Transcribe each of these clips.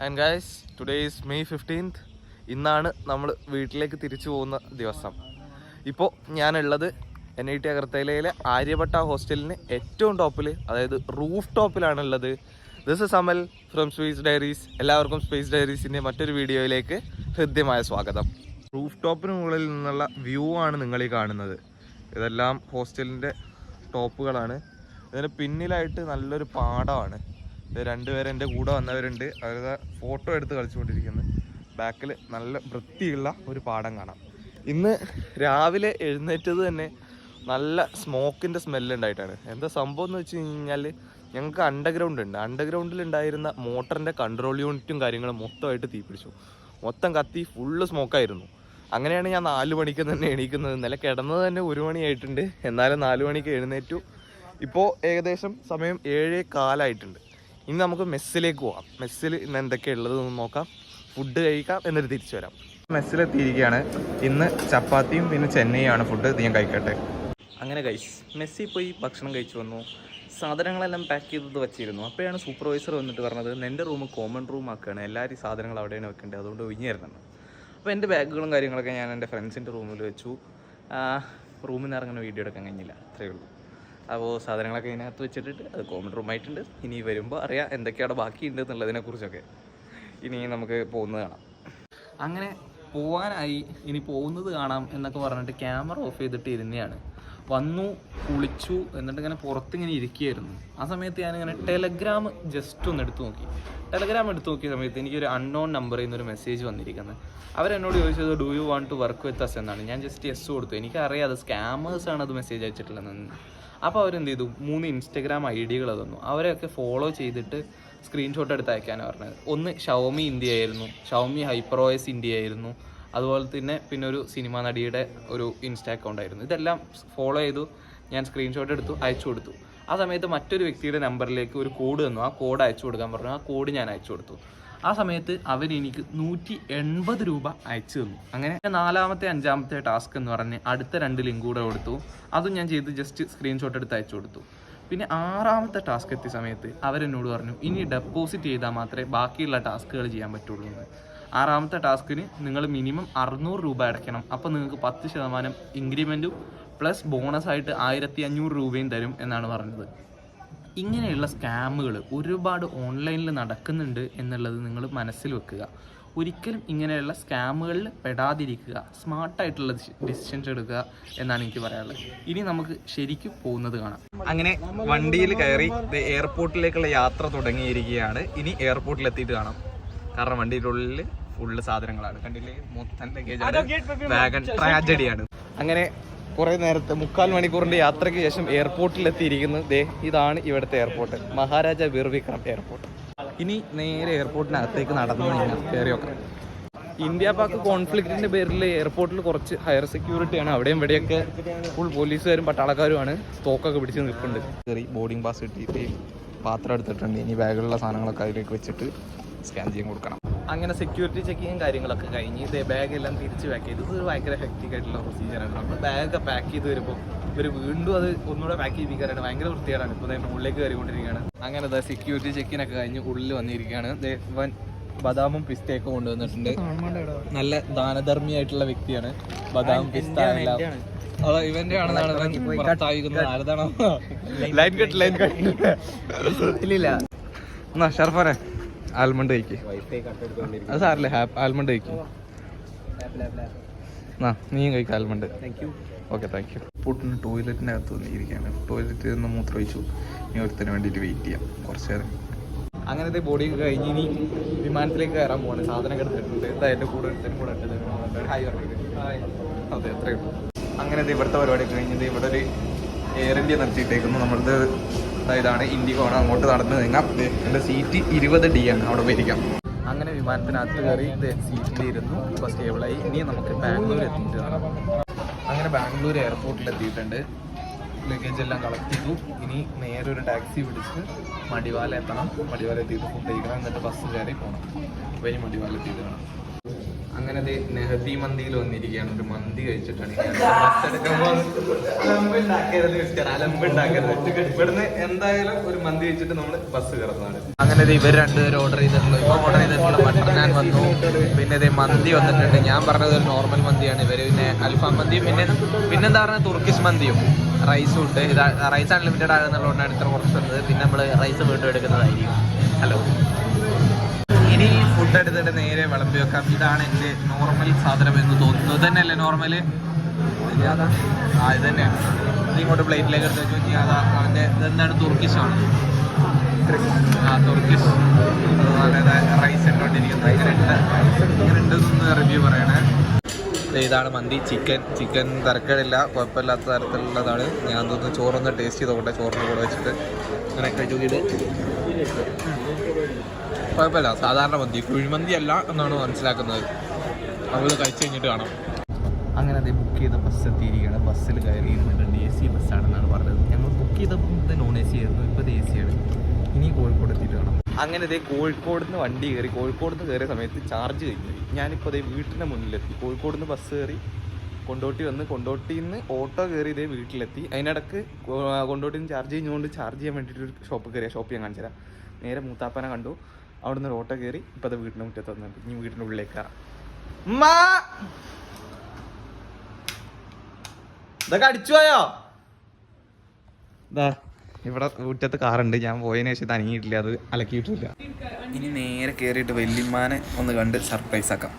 And guys today is May fifteenth ഇന്നാണ് നമ്മൾ വീട്ടിലേക്ക് തിരിച്ചു പോകുന്ന ദിവസം. ഇപ്പോൾ ഞാനുള്ളത് എൻ ഐ ടി അഗർത്തലയിലെ ആര്യഭട്ട ഹോസ്റ്റലിന് ഏറ്റവും ടോപ്പിൽ അതായത് roof ടോപ്പിലാണുള്ളത്. This is Amal from space diaries എല്ലാവർക്കും സ്പേസ് ഡയറീസിന്റെ മറ്റൊരു വീഡിയോയിലേക്ക് ഹൃദ്യമായ സ്വാഗതം. റൂഫ് ടോപ്പിന് മുകളിൽ നിന്നുള്ള വ്യൂ ആണ് നിങ്ങൾ ഈ കാണുന്നത്. ഇതെല്ലാം ഹോസ്റ്റലിന്റെ ടോപ്പുകളാണ്. ഇതിന് പിന്നിലായിട്ട് നല്ലൊരു പാടമാണ്. രണ്ടുപേരും എന്റെ കൂടെ വന്നവരുണ്ട്. അവരുടെ ഫോട്ടോ എടുത്ത് കളിച്ചുകൊണ്ടിരിക്കുന്നു. ബാക്കിൽ നല്ല വൃത്തിയുള്ള ഒരു പാടം കാണാം. ഇന്ന് രാവിലെ എഴുന്നേറ്റത് തന്നെ നല്ല സ്മോക്കിന്റെ സ്മെല്ലുണ്ടായിട്ടാണ്. എന്താ സംഭവം എന്ന് വെച്ച് കഴിഞ്ഞാൽ ഞങ്ങൾക്ക് അണ്ടർഗ്രൗണ്ട് ഉണ്ട്. അണ്ടർഗ്രൗണ്ടിൽ ഉണ്ടായിരുന്ന മോട്ടറിന്റെ കൺട്രോൾ യൂണിറ്റും കാര്യങ്ങളും മൊത്തമായിട്ട് തീപിടിച്ചു മൊത്തം കത്തി ഫുള്ള് സ്മോക്കായിരുന്നു അങ്ങനെയാണ് ഞാൻ നാല് മണിക്ക് തന്നെ എണീക്കുന്നത്. ഇന്നലെ കിടന്നത് തന്നെ ഒരു മണിയായിട്ടുണ്ട് എന്നാലും നാല് മണിക്ക് എഴുന്നേറ്റു. ഇപ്പോൾ ഏകദേശം സമയം ഏഴേ കാലായിട്ടുണ്ട്. ഇനി നമുക്ക് മെസ്സിലേക്ക് പോവാം മെസ്സിൽ ഇന്ന് എന്തൊക്കെയാണ് ഉള്ളത് നോക്കാം. ഫുഡ് കഴിക്കാം എന്നിട്ട് തിരിച്ചു വരാം. മെസ്സിലെത്തിയിരിക്കുകയാണ്. ഇന്ന് ചപ്പാത്തിയും പിന്നെ ചെന്നൈയാണ് ഫുഡ് ഇത് ഞാൻ കഴിക്കട്ടെ അങ്ങനെ കഴിച്ച് മെസ്സി പോയി ഭക്ഷണം കഴിച്ചു വന്നു. സാധനങ്ങളെല്ലാം പാക്ക് ചെയ്തത് വെച്ചിരുന്നു. അപ്പോഴാണ് സൂപ്പർവൈസർ വന്നിട്ട് പറഞ്ഞത് എന്റെ റൂം കോമൺ റൂം ആക്കുകയാണ് എല്ലാവരും സാധനങ്ങൾ അവിടെയാണ് വെക്കേണ്ടത് അതുകൊണ്ട് ഒഴിഞ്ഞു തരണം. അപ്പോൾ എന്റെ ബാഗുകളും കാര്യങ്ങളൊക്കെ ഞാൻ എന്റെ ഫ്രണ്ട്സിന്റെ റൂമിൽ വെച്ചു. റൂമിൽ നിന്ന് ഇറങ്ങുന്ന വീഡിയോ എടുക്കാൻ കഴിഞ്ഞില്ല. അത്രയേ ഉള്ളൂ. അപ്പോൾ സാധനങ്ങളൊക്കെ ഇതിനകത്ത് വെച്ചിട്ടിട്ട് അത് കോമൺ റൂം ആയിട്ടുണ്ട്. ഇനി വരുമ്പോൾ അറിയാം എന്തൊക്കെയാണ് ബാക്കിയുണ്ട് എന്നുള്ളതിനെക്കുറിച്ചൊക്കെ ഇനി നമുക്ക് പോകുന്നത് കാണാം. അങ്ങനെ പോവാനായി. ഇനി പോകുന്നത് കാണാം എന്നൊക്കെ പറഞ്ഞിട്ട് ക്യാമറ ഓഫ് ചെയ്തിട്ട് ഇരുന്നെയാണ്. വന്നു കുളിച്ചു എന്നിട്ട് ഇങ്ങനെ പുറത്തിങ്ങനെ ഇരിക്കുകയായിരുന്നു. ആ സമയത്ത് ഞാനിങ്ങനെ ടെലഗ്രാം ജസ്റ്റ് ഒന്ന് എടുത്തു നോക്കി. ടെലഗ്രാം എടുത്തു നോക്കിയ സമയത്ത് എനിക്കൊരു അൺനോൺ നമ്പറിൽ നിന്നൊരു മെസ്സേജ് വന്നിരിക്കുന്നത് അവരെന്നോട് ചോദിച്ചത് do you want to work with us എന്നാണ്. ഞാൻ ജസ്റ്റ് യെസ് കൊടുത്തു. എനിക്കറിയാം അത് സ്കാമേഴ്സാണ് അത് മെസ്സേജ് അയച്ചിട്ടുള്ളതെന്ന്. അപ്പോൾ അവരെന്ത് ചെയ്തു മൂന്ന് ഇൻസ്റ്റഗ്രാം ഐ ഡികൾ തന്നു. അവരെയൊക്കെ ഫോളോ ചെയ്തിട്ട് സ്ക്രീൻഷോട്ട് എടുത്ത് അയക്കാനാണ് പറഞ്ഞത്. ഒന്ന് ഷൗമി ഇന്ത്യ ആയിരുന്നു ഷൗമി ഹൈപ്പറോയസ് ഇന്ത്യ ആയിരുന്നു അതുപോലെ തന്നെ പിന്നെ ഒരു സിനിമാ നടിയുടെ ഒരു ഇൻസ്റ്റ അക്കൗണ്ട് ആയിരുന്നു. ഇതെല്ലാം ഫോളോ ചെയ്തു. ഞാൻ സ്ക്രീൻഷോട്ട് എടുത്തു അയച്ചു കൊടുത്തു. ആ സമയത്ത് മറ്റൊരു വ്യക്തിയുടെ നമ്പറിലേക്ക് ഒരു കോഡ് തന്നു. ആ കോഡ് അയച്ചു കൊടുക്കാൻ പറഞ്ഞു. ആ കോഡ് ഞാൻ അയച്ചു കൊടുത്തു. ആ സമയത്ത് അവർ എനിക്ക് നൂറ്റി എൺപത് രൂപ അയച്ചു തന്നു. അങ്ങനെ നാലാമത്തെ അഞ്ചാമത്തെ ടാസ്ക് എന്ന് പറഞ്ഞ് അടുത്ത രണ്ട് ലിങ്ക് കൂടെ കൊടുത്തു. അതും ഞാൻ ചെയ്ത് ജസ്റ്റ് സ്ക്രീൻഷോട്ട് എടുത്ത് അയച്ചു കൊടുത്തു. പിന്നെ ആറാമത്തെ ടാസ്ക് എത്തിയ സമയത്ത് അവരെന്നോട് പറഞ്ഞു ഇനി ഡെപ്പോസിറ്റ് ചെയ്താൽ മാത്രമേ ബാക്കിയുള്ള ടാസ്കുകൾ ചെയ്യാൻ പറ്റുള്ളൂ എന്ന്. ആറാമത്തെ ടാസ്കിന് നിങ്ങൾ മിനിമം അറുന്നൂറ് രൂപ അടയ്ക്കണം. അപ്പോൾ നിങ്ങൾക്ക് പത്ത് ശതമാനം ഇൻക്രിമെന്റും പ്ലസ് ബോണസ് ആയിട്ട് ആയിരത്തി അഞ്ഞൂറ് രൂപയും തരും എന്നാണ് പറഞ്ഞത്. ഇങ്ങനെയുള്ള സ്കാമുകൾ ഒരുപാട് ഓൺലൈനിൽ നടക്കുന്നുണ്ട് എന്നുള്ളത് നിങ്ങൾ മനസ്സിൽ വെക്കുക. ഒരിക്കലും ഇങ്ങനെയുള്ള സ്കാമുകളിൽ പെടാതിരിക്കുക. സ്മാർട്ടായിട്ടുള്ള ഡിസിഷൻസ് എടുക്കുക എന്നാണ് എനിക്ക് പറയാനുള്ളത്. ഇനി നമുക്ക് ശരിക്കും പോകുന്നത് കാണാം. അങ്ങനെ വണ്ടിയിൽ കയറി എയർപോർട്ടിലേക്കുള്ള യാത്ര തുടങ്ങിയിരിക്കുകയാണ്. ഇനി എയർപോർട്ടിൽ എത്തിയിട്ട് കാണാം. കാരണം വണ്ടിയുടെ ഉള്ളിൽ ഫുള്ള് സാധനങ്ങളാണ്. കണ്ടില്ലേ? മൊത്തം ലഗേജ് വാഗൺ ട്രാജഡിയാണ് അങ്ങനെ കുറെ നേരത്തെ മുക്കാൽ മണിക്കൂറിന്റെ യാത്രയ്ക്ക് ശേഷം എയർപോർട്ടിൽ എത്തിയിരിക്കുന്നത് ദേ ഇതാണ് ഇവിടുത്തെ എയർപോർട്ട്. മഹാരാജ വിർവിക്രം എയർപോർട്ട്. ഇനി നേരെ എയർപോർട്ടിനകത്തേക്ക് നടന്നു കഴിഞ്ഞാൽ കയറി നോക്കാം ഇന്ത്യ പാക് കോൺഫ്ലിക്റ്റിന്റെ പേരിൽ എയർപോർട്ടിൽ കുറച്ച് ഹയർ സെക്യൂരിറ്റിയാണ്. അവിടെയും ഇവിടെയൊക്കെ ഫുൾ പോലീസുകാരും പട്ടാളക്കാരുമാണ്. തോക്കൊക്കെ പിടിച്ച് നിൽപ്പുണ്ട്. കയറി ബോർഡിംഗ് പാസ് കിട്ടിയിട്ട് പാത്രം എടുത്തിട്ടുണ്ട്. ഇനി ബാഗിലുള്ള സാധനങ്ങളൊക്കെ അതിലേക്ക് വെച്ചിട്ട് സ്കാൻ ചെയ്യാൻ കൊടുക്കണം. അങ്ങനെ സെക്യൂരിറ്റി ചെക്കിങ്ങും കാര്യങ്ങളൊക്കെ കഴിഞ്ഞ് ഇതേ ബാഗ് എല്ലാം തിരിച്ച് പാക്ക് ചെയ്ത് ഇത് ഭയങ്കര ഹെക്റ്റിക് ആയിട്ടുള്ള പ്രൊസീജിയറാണ് നമ്മൾ ബാഗ് പാക്ക് ചെയ്ത് വരുമ്പോൾ ഇവർ വീണ്ടും അത് ഒന്നുകൂടെ പാക്ക് ചെയ്യിപ്പിക്കാറാണ് ഭയങ്കര വൃത്തിയാണ് ഇപ്പോൾ മുകളിലേക്ക് കയറിക്കൊണ്ടിരിക്കുകയാണ്. അങ്ങനെ അതാ സെക്യൂരിറ്റി ചെക്കിനൊക്കെ കഴിഞ്ഞ് ഉള്ളിൽ വന്നിരിക്കുകയാണ്. വൻ ബദാമും പിസ്തയൊക്കെ കൊണ്ടുവന്നിട്ടുണ്ട്. നല്ല ദാനധർമ്മിയായിട്ടുള്ള വ്യക്തിയാണ്. ബദാം പിസ്ത എല്ലാം. ഇവന്റെ ആണെന്നാണ് ലൈൻ കട്ട് ലൈൻ കട്ട് ഇല്ല എന്നാ ഷർഫാനെ ആൽമണ്ട് കഴിക്ക്. അത് സാറില്ലേ ആൽമണ്ട് കഴിക്കും. ആ നീയും കഴിക്കാം ആൽമണ്ട്. ഓക്കെ താങ്ക് യു പൊട്ടിന് അകത്ത് വന്നിരിക്കുകയാണ്. ടോയ്ലറ്റിൽ നിന്ന് മൂത്രം ഒഴിച്ചു. ഇനി ഒരുത്തിന് വേണ്ടിയിട്ട് വെയിറ്റ് ചെയ്യാം. കുറച്ച് നേരം. അങ്ങനത്തെ ബോഡി കഴിഞ്ഞ് ഇനി വിമാനത്തിലേക്ക് കയറാൻ പോകണം സാധനം എടുത്തിട്ടുണ്ട്. ഇതാ എന്റെ കൂടെ എടുത്തതിന് കൂടെ എടുത്തത് ഹായ് പറഞ്ഞിട്ട് അതെ അത്രയേ ഉള്ളൂ. അങ്ങനെ ഇവിടുത്തെ പരിപാടി കഴിഞ്ഞത് ഇവിടെ ഒരു എയർ ഇന്ത്യ നിർത്തിയിട്ടേക്കുന്നു. നമ്മളത് ഇതാണ് ഇൻഡിഗോണ് അങ്ങോട്ട് നടന്നു നീങ്ങാം. എന്റെ സീറ്റ് ഇരുപത് ഡി ആണ്. അവിടെ പോയിരിക്കാം. അങ്ങനെ വിമാനത്തിനകത്ത് കയറി സീറ്റിലിരുന്നു ഇപ്പോൾ സ്റ്റേബിളായി ഇനി നമുക്ക് ബാംഗ്ലൂർ എത്തിയിട്ട് കാണാം അങ്ങനെ ബാംഗ്ലൂർ എയർപോർട്ടിൽ എത്തിയിട്ടുണ്ട്. ലഗേജ് എല്ലാം കളക്ട് ചെയ്തു. ഇനി നേരെ ഒരു ടാക്സി പിടിച്ച് മടിവാല എത്തണം. മടിവാല എത്തിയിട്ട് ഫുഡ് കഴിക്കണം. എന്നിട്ട് ബസ് കയറി പോകണം വരി മടിവാല എത്തിയിട്ട് കാണാം. അങ്ങനെ നെഹദി മന്തിയിൽ വന്നിരിക്കുകയാണ്. ഒരു മന്തി കഴിച്ചിട്ടാണ്. അലമ്പുണ്ടാക്കരുത് മിസ്റ്റർ, അലമ്പുണ്ടാക്കരുത്. ഇവിടുന്ന് എന്തായാലും ഒരു മന്തി കഴിച്ചിട്ട് നമ്മൾ ബസ് കയറുന്നതാണ്. അങ്ങനെ ഇവർ രണ്ടുപേരും ഓർഡർ ചെയ്തിട്ടുള്ളൂ. ഇപ്പൊ ഓർഡർ ചെയ്തിട്ടുള്ള ബട്ടർ ഞാൻ വന്നു. പിന്നെ ദേ മന്തി വന്നിട്ടുണ്ട്. ഞാൻ പറഞ്ഞത് ഒരു നോർമൽ മന്തിയാണ്. ഇവർ പിന്നെ അൽഫാം മന്തിയും പിന്നെ പിന്നെന്താ പറയുക തുർക്കിഷ് മന്തിയും. റൈസും ഉണ്ട്. ഇത് റൈസ് അൺലിമിറ്റഡ് ആകുന്നുള്ളതുകൊണ്ടാണ് ഇത്ര കുറച്ച് വന്നത്. പിന്നെ നമ്മൾ റൈസ് വീണ്ടും എടുക്കുന്നതായിരിക്കും. ഹലോ ഇനി ഫുഡ് എടുത്തിട്ട് നേരെ വിളമ്പി വെക്കാം. ഇതാണ് എന്റെ നോർമൽ സാധനം എന്ന് തോന്നുന്നു. ഇത് തന്നെയല്ലേ നോർമൽ ആ ഇത് ഇങ്ങോട്ട് പ്ലേറ്റിലേക്ക് എടുത്ത് വെച്ച് നോക്കി അതാ അവന്റെ ഇതെന്താണ് തുർക്കിഷ് ആണ്. ആ തുർക്കിഷ് അതുപോലെ റൈസ് ഇട്ടോണ്ടിരിക്കുന്നത് ഇങ്ങനെ ഇങ്ങനെ ഉണ്ടെന്ന് റിവ്യൂ പറയണേ. ഇതാണ് മന്തി. Chicken chicken തരക്കേടില്ല. കുഴപ്പമില്ലാത്ത തരത്തിലുള്ളതാണ്. ഞാൻ തോന്നുന്നു ചോറൊന്ന് ടേസ്റ്റ് ചെയ്തോട്ടെ ചോറിന്റെ കൂടെ വെച്ചിട്ട്. അങ്ങനെ കഴിച്ചു നോക്കിയിട്ട്. കുഴപ്പമില്ല. സാധാരണ മന്തി. കുഴിമന്തി അല്ല എന്നാണ് മനസ്സിലാക്കുന്നത്. നമ്മൾ കഴിച്ചു കഴിഞ്ഞിട്ട് കാണാം. അങ്ങനെ അതേ ബുക്ക് ചെയ്ത ബസ് എത്തിയിരിക്കുകയാണ്. ബസ്സിൽ കയറി ഇരുന്നിട്ടുണ്ട് എ സി ബസ്സാണെന്നാണ് പറഞ്ഞത്. ഞങ്ങൾ ബുക്ക് ചെയ്തപ്പോൾ ഇത് നോൺ എ സി ആയിരുന്നു ഇപ്പോൾ എ സി ആണ്. ഇനി കോഴിക്കോട് എത്തിയിട്ട് കാണാം. അങ്ങനെ ഇതേ കോഴിക്കോട് നിന്ന് വണ്ടി കയറി കോഴിക്കോട് നിന്ന് കയറിയ സമയത്ത് ചാർജ് കഴിഞ്ഞു. ഞാനിപ്പോൾ അതേ വീട്ടിന്റെ മുന്നിലെത്തി. കോഴിക്കോട് നിന്ന് ബസ് കയറി കൊണ്ടോട്ടി വന്ന് കൊണ്ടോട്ടിയിൽ നിന്ന് ഓട്ടോ കയറി ഇതേ വീട്ടിലെത്തി. അതിനിടക്ക് കൊണ്ടോട്ടിയിൽ നിന്ന് ചാർജ് കഴിഞ്ഞുകൊണ്ട് ചാർജ് ചെയ്യാൻ വേണ്ടിയിട്ട് ഒരു ഷോപ്പ് കയറിയ ഷോപ്പ് ഞാൻ കാണിച്ചു തരാം നേരെ മൂത്താപ്പനെ കണ്ടു. അവിടുന്ന് ഒരു ഓട്ടോ കയറി ഇപ്പം അത് വീടിന്റെ മുറ്റത്ത് വന്നിട്ട് ഇനി വീടിന്റെ ഉള്ളിലേക്ക്! ഇതൊക്കെ അടിച്ചു പോയോ? ഇതാ ഇവിടെ മുറ്റത്ത് കാറുണ്ട്. ഞാൻ പോയതിനു ശേഷം തനിയിട്ടില്ല അത് അലക്കിയിട്ടില്ല. ഇനി നേരെ കയറിയിട്ട് വല്യമ്മാനെ ഒന്ന് കണ്ട് സർപ്രൈസ് ആക്കാം.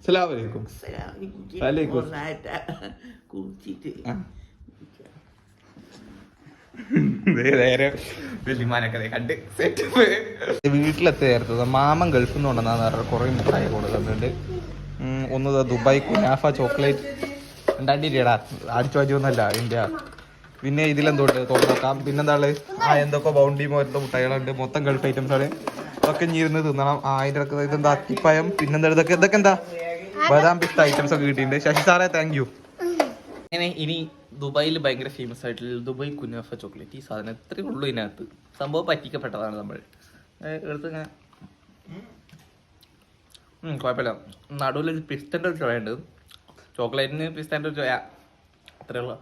അസ്സലാമലൈക്കും വലൈക്കും. നേരെ കണ്ട് വീട്ടിലെത്തിയായിരുന്നു മാമൻ ഗൾഫിൽ നിന്ന് കൊണ്ടുവന്നാന്ന് പറഞ്ഞ കുറേ മുട്ടായി കൊടുക്കുന്നുണ്ട്. ഉം, ഒന്ന് ദാ ദുബായ് കുനാഫ ചോക്ലേറ്റ്. രണ്ടാണ്ടിരിയടാ അടിച്ചു ഒന്നല്ല ഇന്ത്യ. പിന്നെ ഇതിലെന്തോട്ട് തോന്നോക്കാം പിന്നെന്താണ് ആ എന്തൊക്കെ ബൗണ്ടി പോലത്തെ മുട്ടായികളുണ്ട് മൊത്തം ഗൾഫ് ഐറ്റംസ് ആണ്. ഇതൊക്കെ ഇനി ഇരുന്ന് തിന്നണം. ആ അതിന്റെ ഇടയ്ക്ക് ഇതെന്താ അത്തിപ്പയം പിന്നെന്താ ഇതൊക്കെ ഇതൊക്കെ എന്താ? ബദാം പിസ്ത ഐറ്റംസ് ഒക്കെ കിട്ടിയിട്ടുണ്ട്. ശശി സാറേ താങ്ക് യു അങ്ങനെ ഇനി ദുബായിൽ ഭയങ്കര ഫേമസ് ആയിട്ടുള്ള ദുബായ് കുനാഫ ചോക്ലേറ്റ് ഈ സാധനം എത്രയേ ഉള്ളൂ ഇതിനകത്ത്. സംഭവം പറ്റിക്കപ്പെട്ടതാണ് നമ്മൾ എടുത്ത് ഉം, കുഴപ്പമില്ല. നടുവിലൊരു പിസ്തന്റെ ഒരു ചോയുണ്ട് ചോക്ലേറ്റിന് പിസ്തന്റെ ഒരു ചോയ അത്രേ ഉള്ളൂ.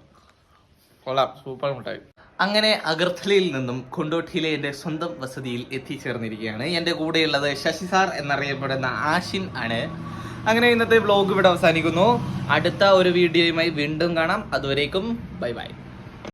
കൊള്ളാം. സൂപ്പർ മുട്ടായി അങ്ങനെ അഗർത്തലയിൽ നിന്നും കൊണ്ടോട്ടിയിലെ എന്റെ സ്വന്തം വസതിയിൽ എത്തിച്ചേർന്നിരിക്കുകയാണ്. എന്റെ കൂടെയുള്ളത് ശശി സാർ എന്നറിയപ്പെടുന്ന ആഷിൻ ആണ്. അങ്ങനെ ഇന്നത്തെ വ്ലോഗ് ഇവിടെ അവസാനിക്കുന്നു. അടുത്ത ഒരു വീഡിയോയുമായി വീണ്ടും കാണാം. അതുവരേക്കും ബൈ ബൈ.